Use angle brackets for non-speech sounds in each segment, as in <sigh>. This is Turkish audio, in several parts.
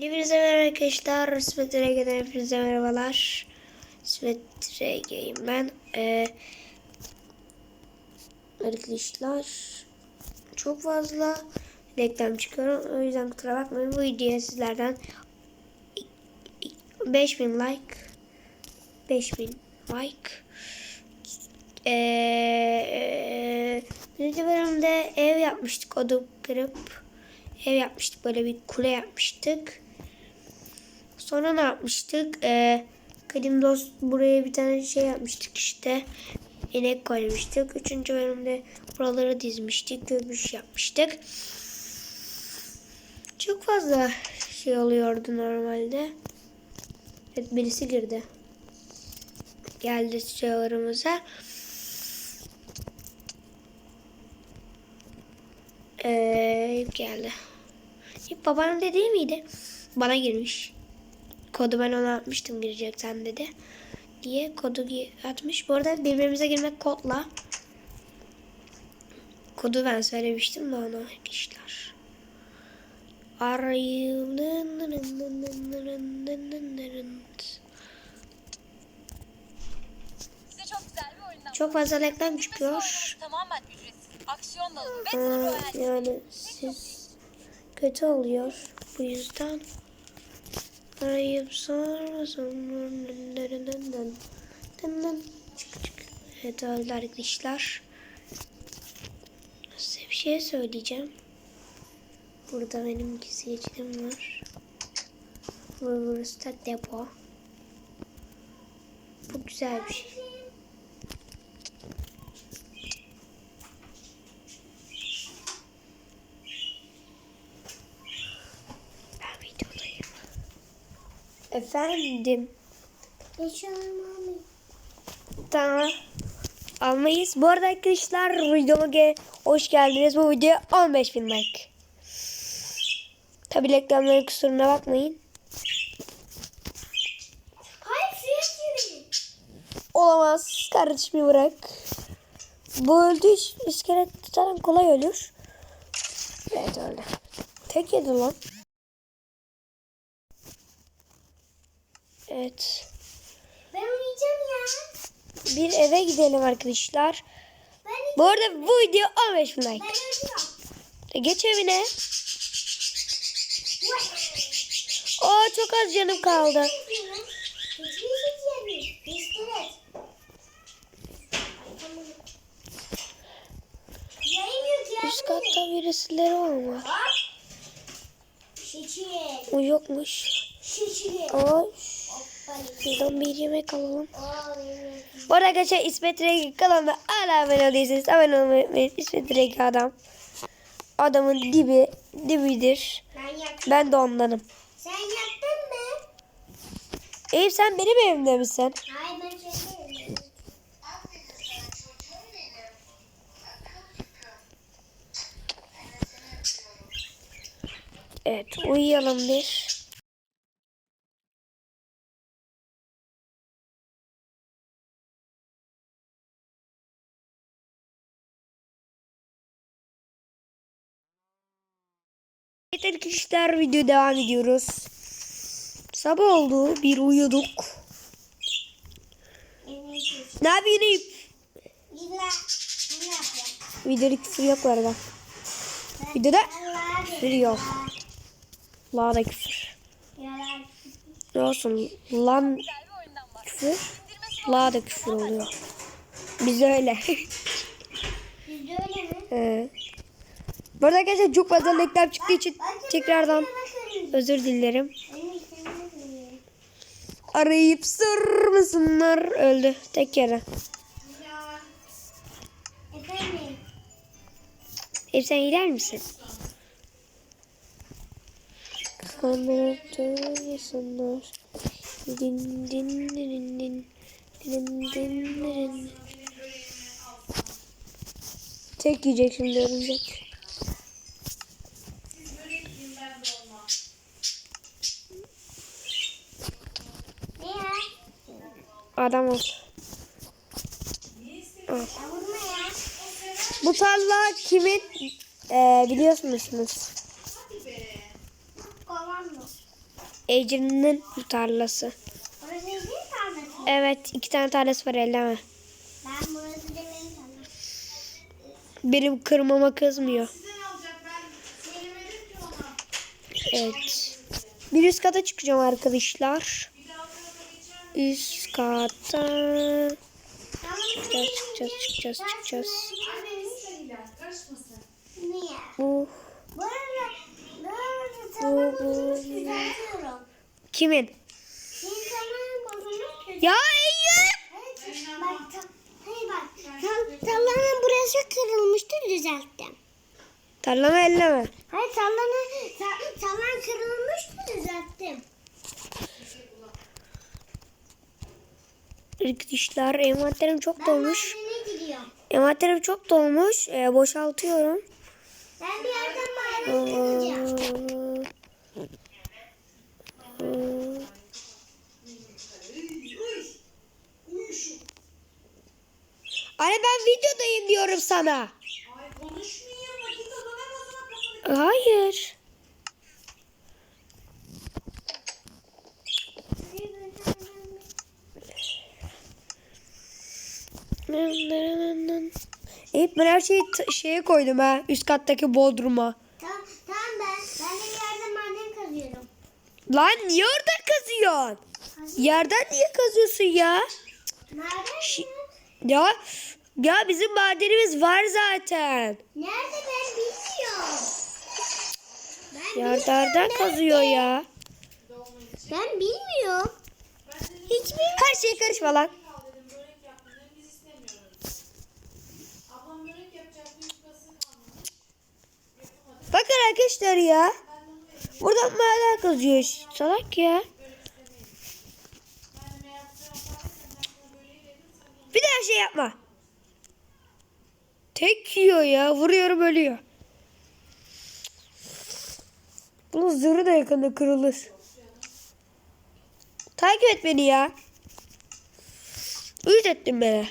Hepinize merhaba arkadaşlar. İsmet Rege'den hepinize merhabalar. İsmet Rege'yim ben. Ee, arkadaşlar çok fazla reklam çıkıyor. O yüzden kusura bakmayın. Bu videoya sizlerden 5000 like 5000 like ee, birinci bölümde ev yapmıştık. Odu kırıp ev yapmıştık. Böyle bir kule yapmıştık. Sonra ne yapmıştık? Ee, kadim dost buraya bir tane şey yapmıştık işte. İnek koymuştuk. Üçüncü bölümde buraları dizmiştik. Göbüş yapmıştık. Çok fazla şey oluyordu normalde. Evet birisi girdi. Geldi çağrımıza. Ee, geldi. Babanın dediği miydi? Bana girmiş. Kodu ben ona atmıştım gireceksen dedi. Diye kodu atmış. Bu arada birbirimize girmek kodla. Kodu ben söylemiştim de ona. Size çok fazla reklam çıkıyor. Tamamen ücretsiz. Aksiyon dolu ve yani siz kötü oluyor. Bu yüzden arayıp sormasın. Çık çık. Evet öyle arkadaşlar. Size bir şey söyleyeceğim. Burada benim gizleyicilim var. Burası da depo. Bu güzel bir şey. Efendim. Tamam. Almayız. Bu arada arkadaşlar videoma ge- hoş geldiniz. Bu video 15 bin like. Tabi reklamların kusuruna bakmayın. Olamaz. Kardeşimi bırak. Bu öldü. İskelet zaten kolay ölür. Evet öldü. Tek yedi lan. Evet. Ben uyuyacağım ya. Bir eve gidelim arkadaşlar. Ben, Bu arada bu video 15 bin like. Geç evine. Aa çok az canım kaldı. Üst katta birisileri. Şişir. O yokmuş. Aa. Şuradan bir yemek alalım. Bu arada arkadaşlar İsmet Rengi kanalına hala abone değilseniz abone olmayı unutmayın. İsmet Rengi adam. Adamın dibi, dibidir. Ben. Ben de ondanım. Sen yaktın mı? Eyüp sen benim evimde misin? Hayır ben çekerim. Evet uyuyalım bir. Evet arkadaşlar video devam ediyoruz. Sabah oldu bir uyuduk. Ne yapıyorsun? Videoda küfür yok bu arada. Videoda küfür yok. La da küfür. Ne olsun lan küfür. La da küfür oluyor. Biz öyle. <laughs> Bizde öyle mi? Ee, Bu arada arkadaşlar çok fazla reklam çıktığı için tekrardan özür dilerim. Arayıp sormasınlar. Öldü. Tek yere. Hep sen gider misin? Kanat duymasınlar. Din din din din. Din din din. Tek yiyecek şimdi örümcek. Ne ya? Adam ol. Bu tarla kimin? Biliyor musunuz? Kovan mı? Ecrin'in değil tarlası. Evet iki tane tarlası var elleme. Ben burası demeyin sana. Benim kırmama kızmıyor. Evet. Bir üst kata çıkacağım arkadaşlar. Üst kata çıkacağız çıkacağız çıkacağız çıkacağız. Bu Bu bu kimin? Ya Eyüp! Evet, bak, ta, hayır bak. Tam, tavanın burası kırılmıştı düzelttim. Tarlamı elleme. Hayır tavanı, ta, tavan kırılmıştı düzelttim. Arkadaşlar envanterim çok Ben dolmuş. Envanterim çok dolmuş. Ee, boşaltıyorum. Ben bir yerden. Anne ben videodayım diyorum sana. Ay konuşmuyor vakit alana o zaman kafanı Hayır. Evet ben her şeyi şeye koydum ha. Üst kattaki bodruma. Tamam, tamam ben. Ben de yerden maden kazıyorum. Lan niye orada kazıyorsun? Yerden niye kazıyorsun ya? Mi? Ya ya bizim madenimiz var zaten. Nerede ben bilmiyorum. Ben Yerlerden bilmiyorum kazıyor nerede. ya. Ben bilmiyorum. Hiç bilmiyorum. Her şeye karışma lan. Bakın arkadaşlar ya. Buradan maden kazıyor. Salak ya. Bir daha şey yapma. Tek yiyor ya. Vuruyorum ölüyor. Bunun zırhı da yakında kırılır. Takip et beni ya. Uyuz ettin beni.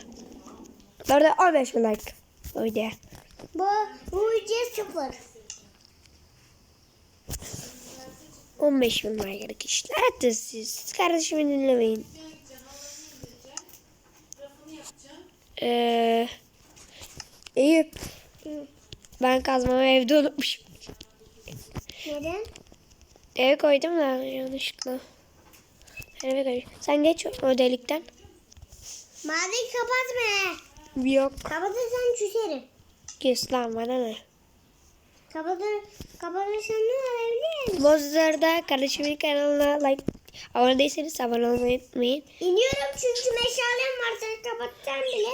Nerede 15 like. Öyle. Bu, bu 0. 15 bin like arkadaşlar. Hatta siz kardeşimi dinlemeyin. Ee, Eyüp. Ben kazmamı evde unutmuşum. Neden? Eve koydum da yanlışlıkla. Eve koydum. Sen geç o delikten. Maden kapatma. Yok. Kapatırsan küserim. Kes lan bana ne. Kapatır, kapatırsan ne olabilir? Bozlar'da kardeşimin kanalına like abone değilseniz abone olmayı unutmayın. İniyorum çünkü meşalem var. Sen kapatsan bile.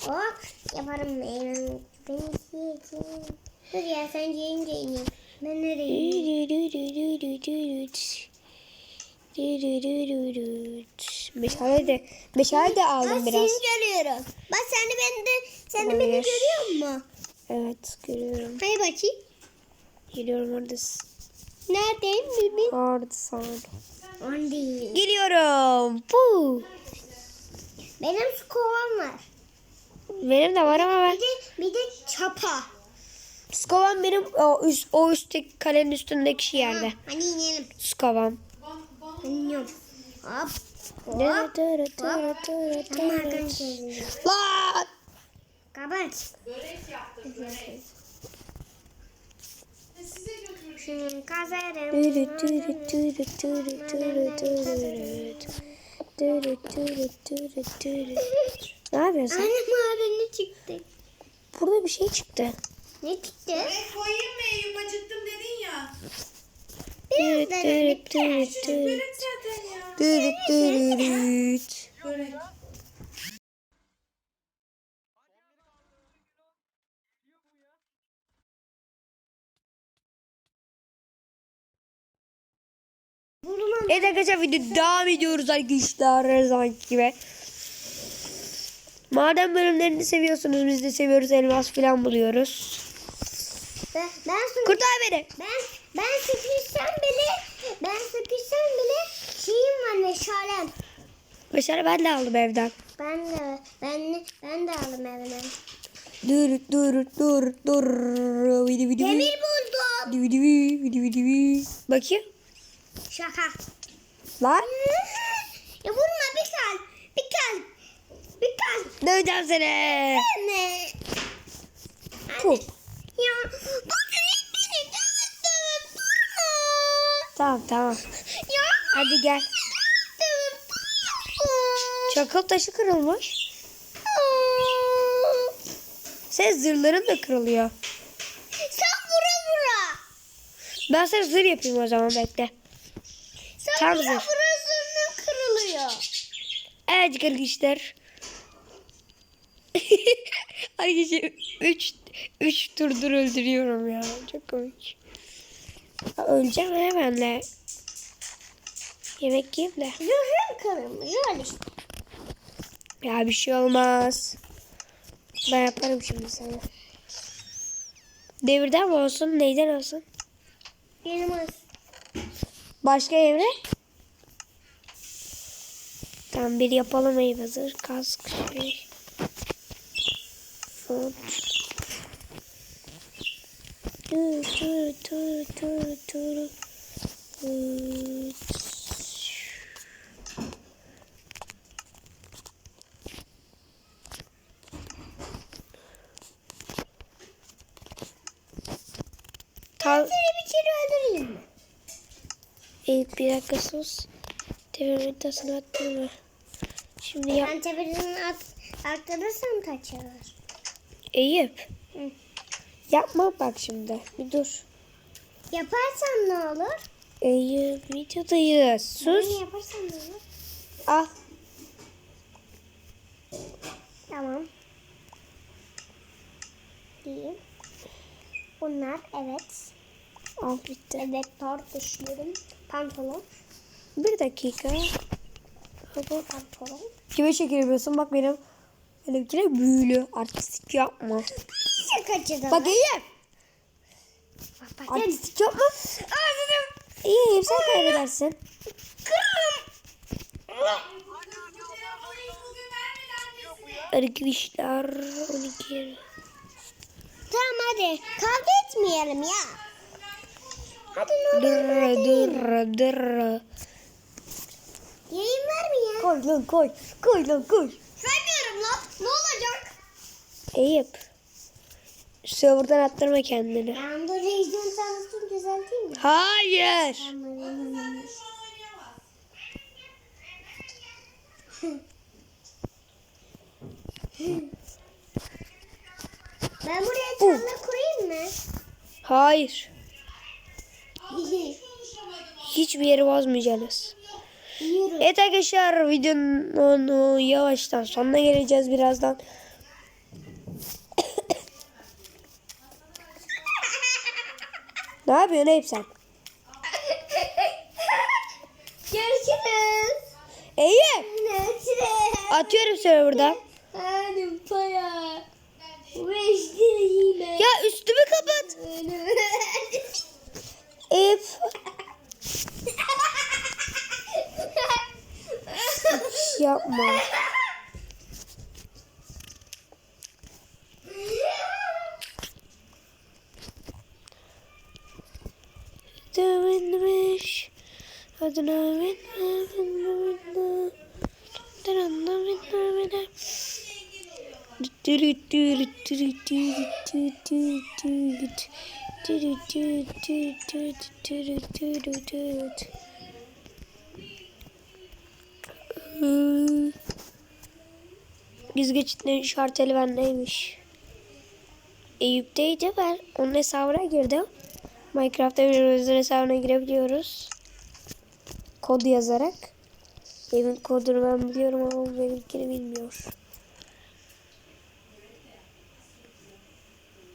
Hop yaparım ben. Ben yiyeceğim. Dur ya sen yiyince iniyorum. Ben nereye ineyim? Meşale de, meşale de aldım seni biraz. görüyorum. Bak sen de beni de, sen de beni görüyor musun? Evet görüyorum. Hayır bakayım. Geliyorum oradasın. Neredeyim Bibi? Oradasın. On değil. Geliyorum. Puh. Benim su kovam var. Benim de var ama ben. Bir de, bir de çapa. Skovan benim o, üst, o üstteki kalenin üstündeki yerde. Ha, hani inelim. Skovan. İniyorum. Hop. Hop. Arkadaşlar. Lan! Kapat. Börek yaptım börek. E, size götürdüm. Şunu kazarım. Ne yapıyorsun? Anne madeni çıktı. Burada bir şey çıktı. Ne çıktı? Börek koyayım mı Eyüp acıktım dedin ya. Biraz da dırı dırı. Börek zaten ya. Dırı Evet arkadaşlar video devam ediyoruz arkadaşlar her zamanki gibi. Madem bölümlerini seviyorsunuz biz de seviyoruz elmas falan buluyoruz. Ben, ben, Kurtar beni. ben, ben sıkışsam bile ben sıkışsam bile şeyim var meşalem. Mesela ben de aldım evden. Ben de ben de, ben de aldım evime. Dur dur dur dur. Demir buldum. Bakayım. Şaka. Lan Ya vurma bir kal. Bir kal. Bir kal. döveceğim seni. Ne? Puh. Ya bu direkt beni dövdü. Vurma. Tamam tamam. Ya Hadi gel. Çakıl taşı kırılmış. Sen zırhların da kırılıyor. Sen vura vura. Ben sana zırh yapayım o zaman bekle. Vura zırhın kırılıyor. Evet arkadaşlar. Arkadaşlar 3 3 turdur öldürüyorum ya. Çok komik. Öleceğim hemen de. Yemek yiyeyim de. Zırhın kırılmış. Öyle işte. Ya bir şey olmaz. Ben yaparım şimdi sana. Devirden mi olsun? Neyden olsun? Benim az. Başka evre? Tamam bir yapalım meyve hazır. Kask şey. Font. Tu tu tu tu tu. Tal Seni bir kere öldüreyim mi? Eyüp bir dakika sus. Devir tasını attırma. Şimdi yap. Ben tepeden at, atladırsam kaçar. Eyüp. Hı. Yapma bak şimdi. Bir dur. Yaparsam ne olur? Eyüp videodayız. Sus. Ben yaparsam ne olur? Al. Tamam. İyi. Bunlar evet. Al bitti. Evet tort düşüyorum. Pantolon. Bir dakika. Hop. Pantolon. Kime şeker yapıyorsun? Bak benim benimkine büyülü. Artistik yapma. Bak Eyüp. bak, bak. Artistik yapma. İyi Eyüp sen kaybedersin. Arkadaşlar 12. Tamam hadi. Kavga etmeyelim ya. Hadi ne olur. Dır dır dır. Yayın var mı ya? Koy lan koy. Koy lan koy. Vermiyorum lan. Ne olacak? Eyüp. Serverdan attırma kendini. Ben bu rejyon tarzını düzelteyim mi? Hayır. Ben buraya tarla kurayım mı? Hayır. <laughs> Hiçbir yeri bozmayacaksınız. Yürü. Evet arkadaşlar videonun yavaştan sonuna geleceğiz birazdan. <laughs> ne yapıyorsun Eyüp sen? <laughs> Görüşürüz. Eyüp Görüşürüz. atıyorum serverdan. Hanım para. Ya üstümü kapat. Ev. Hiç yapma. Dövünmüş. Adına dövünmüş. Tüt tüt tüt tüt tüt tüt tüt. Yüz. Eyüp'teydi ben onun hesabına girdim. Minecraft'ta birbirimizin hesabına girebiliyoruz. Kod yazarak. Evin kodunu ben biliyorum ama benimkini bilmiyor.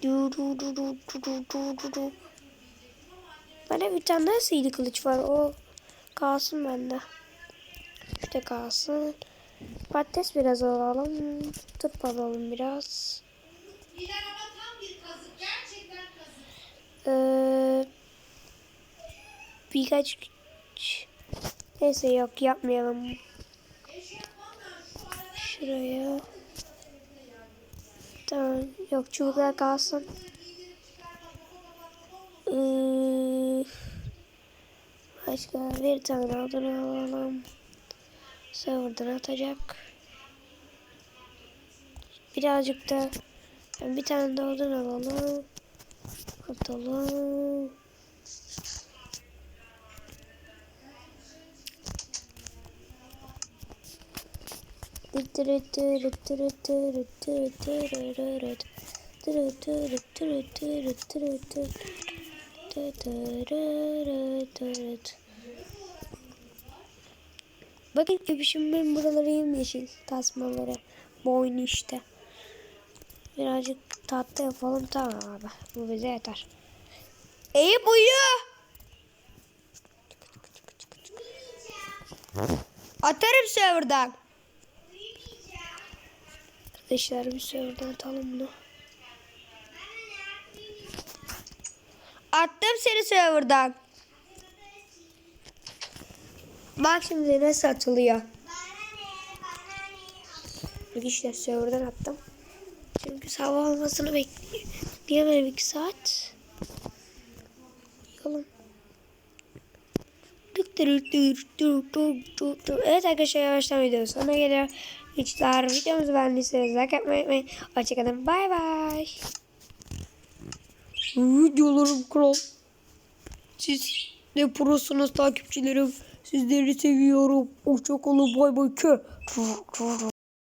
du du du du du du Bana bir tane daha sihirli kılıç var. O kalsın bende. İşte kalsın. Patates biraz alalım. Tıp alalım biraz. Ee, birkaç neyse yok yapmayalım. Şuraya. Tamam yok çubuklar kalsın. Ee, Başka bir tane odun alalım. Serverdan atacak. Birazcık da bir tane de odun alalım. Atalım. Bakın öpüşümün buraları yemyeşil tasmaları. Boynu işte. Birazcık tatlı yapalım tamam abi. Bu bize yeter. Eyüp uyu. Atarım serverdan. Arkadaşlar bir serverdan atalım bunu. Attım seni serverdan. Bak şimdi nasıl atılıyor. Arkadaşlar serverdan attım. Çünkü sabah olmasını bekleyemem iki saat. Yolum. Evet arkadaşlar yavaştan video sonuna geliyor. Güçler videomuzu beğendiyseniz like atmayı unutmayın. Hoşçakalın. Bay bay. Videolarım kral. Siz ne prosunuz takipçilerim. Sizleri seviyorum. Hoşçakalın. Bay bay. Kö.